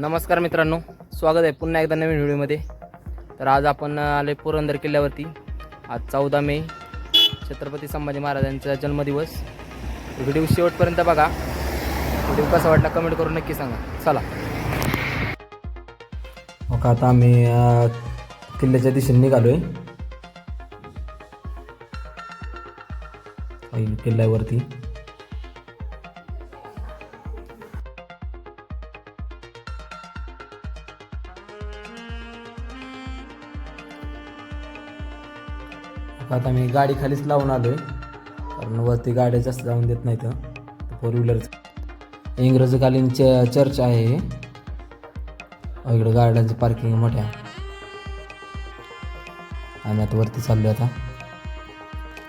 नमस्कार मित्रांनो स्वागत आहे पुन्हा एकदा नवीन व्हिडिओमध्ये. तर आज आपण आले पुरंदर किल्ल्यावरती. आज चौदा मे छत्रपती संभाजी महाराजांचा जन्मदिवस. व्हिडिओ शेवटपर्यंत बघा. व्हिडिओ कसा वाटला कमेंट करून नक्की सांगा. चला. मग आता आम्ही किल्ल्याच्या दिशेने निघालोय. आहे किल्ल्यावरती. आता मी गाडी खालीच लावून आलोय. कारण वरती गाड्या जास्त जाऊन देत नाही तर फोर व्हीलर इंग्रजकालीन च चर्च आहे इकडं गाड्यांचं पार्किंग मोठ्या. आम्ही आता वरती चाललो आता.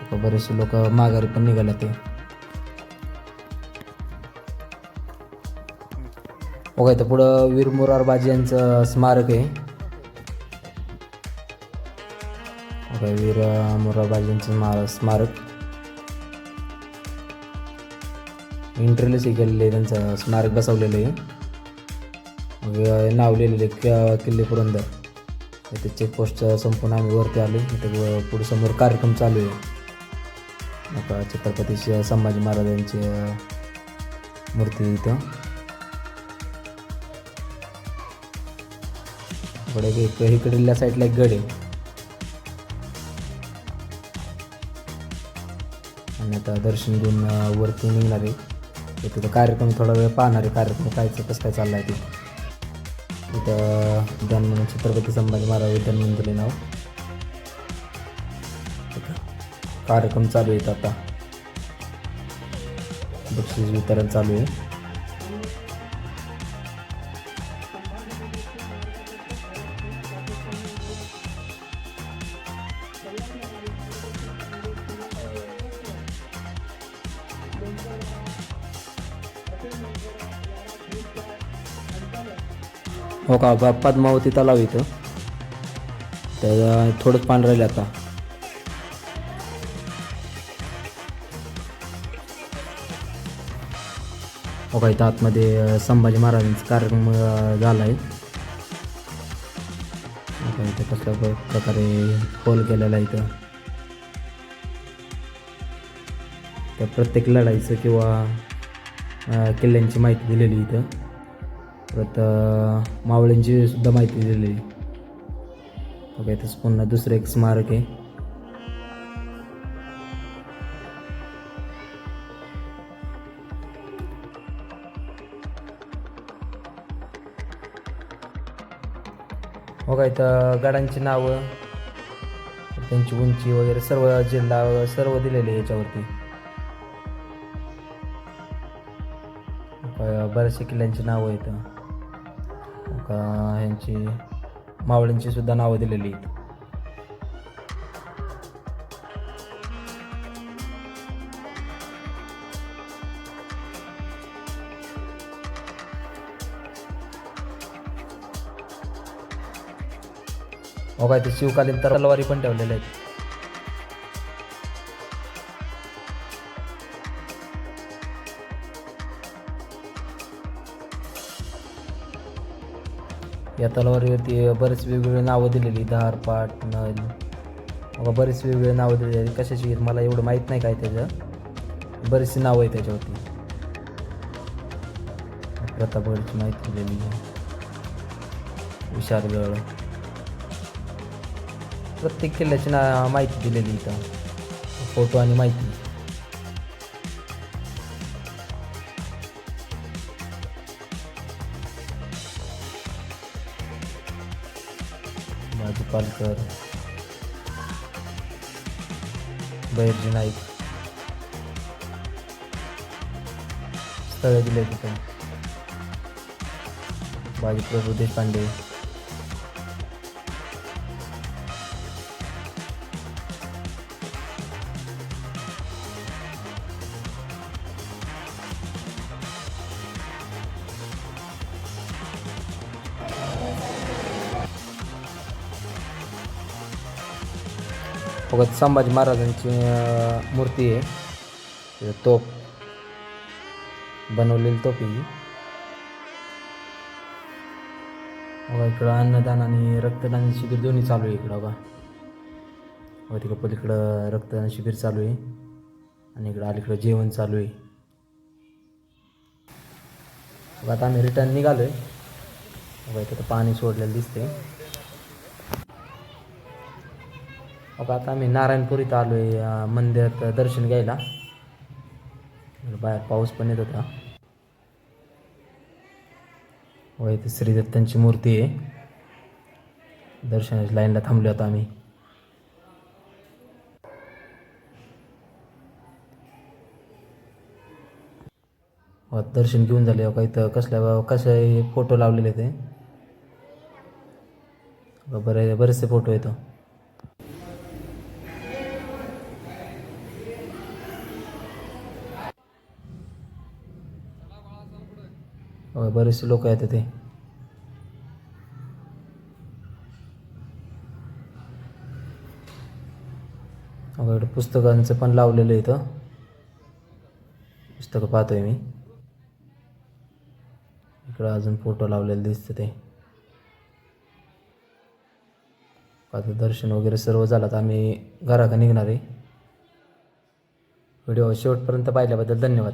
आता बरेचसे लोक माघारी पण निघाले ते. बघा इथं पुढं वीर मोरारबाजी यांचं स्मारक आहे. बघा वीर मोरारबाजींचं स्मा- स्मारक इंटरलेस केलेलं आहे त्यांचं स्मारक बसवलेलं आहे नाव लिहिलेलं आहे किल्ले पुरंदर इथे चेकपोस्ट संपून आम्ही वरती आलो इथे पुढे समोर कार्यक्रम चालू आहे आता छत्रपती संभाजी महाराजांची मूर्ती इथं इकडे इकडल्या साईडला एक गड आहे आणि आता दर्शन घेऊन वरती निघणार आहे. तिथं कार्यक्रम थोडा वेळ पाहणार आहे कार्यक्रम कायचं कसं काय चाललं आहे ते. तिथं उद्यान म्हणून छत्रपती संभाजी महाराज उद्यान म्हणून दिले नाव कार्यक्रम चालू आहेत आता. बक्षीस वितरण चालू आहे. हो का प- पद्मावती तलाव इथं. तर थोडंच पाणी राहिलं आता. हो का इथं आतमध्ये संभाजी महाराजांचा कार्यक्रम झाला आहे हो का इथं कसल्या प्रकारे होल केलेला आहे इथं. त्या प्रत्येक लढाईचं किंवा किल्ल्यांची माहिती दिलेली इथं. परत मावळ्यांची सुद्धा माहिती दिलेली. बघा इथंच पुन्हा दुसरं एक स्मारक आहे. बघा इथं गडांची नावं त्यांची उंची वगैरे सर्व जिल्हा सर्व दिलेले याच्यावरती. बऱ्याचशा किल्ल्यांची नावं आहेत. का ह्यांची मावळ्यांची सुद्धा नावं दिलेली आहेत. हो काय ते शिवकालीन तलवारी पण ठेवलेल्या आहेत. या तलवारीवरती बरेच वेगवेगळे नावं दिलेली धारपाट नल. बघा बरेच वेगवेगळे नावं दिलेली कशाची आहेत? मला एवढं माहीत नाही काय त्याचं. बरीचशी नावं आहे त्याच्यावरती. प्रतापगडची माहिती दिलेली आहे. विशाळगड प्रत्येक किल्ल्याची ना माहिती दिलेली इथं. फोटो आणि माहिती. बाजी पालकर बहिर्जी नाईक. स्थळे दिले तिथे बाजी प्रभू देशपांडे. बघत संभाजी महाराजांची मूर्ती आहे. तोप बनवलेली तोप ही. बघा इकडं अन्नदान आणि रक्तदान शिबिर दोन्ही चालू आहे इकडं बघा. बघा तिकडं पलीकडं रक्तदान शिबिर चालू आहे. आणि इकडं अलीकडं जेवण चालू आहे. बघा आता आम्ही रिटर्न निघालो आहे बघा इथं पाणी सोडलेलं दिसते बघा आता आम्ही नारायणपूर इथं आलो आहे मंदिरात दर्शन घ्यायला. बाहेर पाऊस पण येत होता. व इथे श्रीदत्तांची मूर्ती आहे. दर्शनाच्या लाईनला थांबलो होतो आम्ही. दर्शन घेऊन झाले. का इथं कसल्या कसे फोटो लावलेले ते. बरे बरेचसे फोटो येतो होय बरेचसे लोक येतात ते. अगं इकडं पुस्तकांचं पण लावलेलं आहे इथं. पुस्तकं पाहतोय मी. इकडं अजून फोटो लावलेले दिसतं ते. आता दर्शन वगैरे सर्व झालं तर आम्ही घराकडे निघणार आहे. व्हिडिओ शेवटपर्यंत पाहिल्याबद्दल धन्यवाद.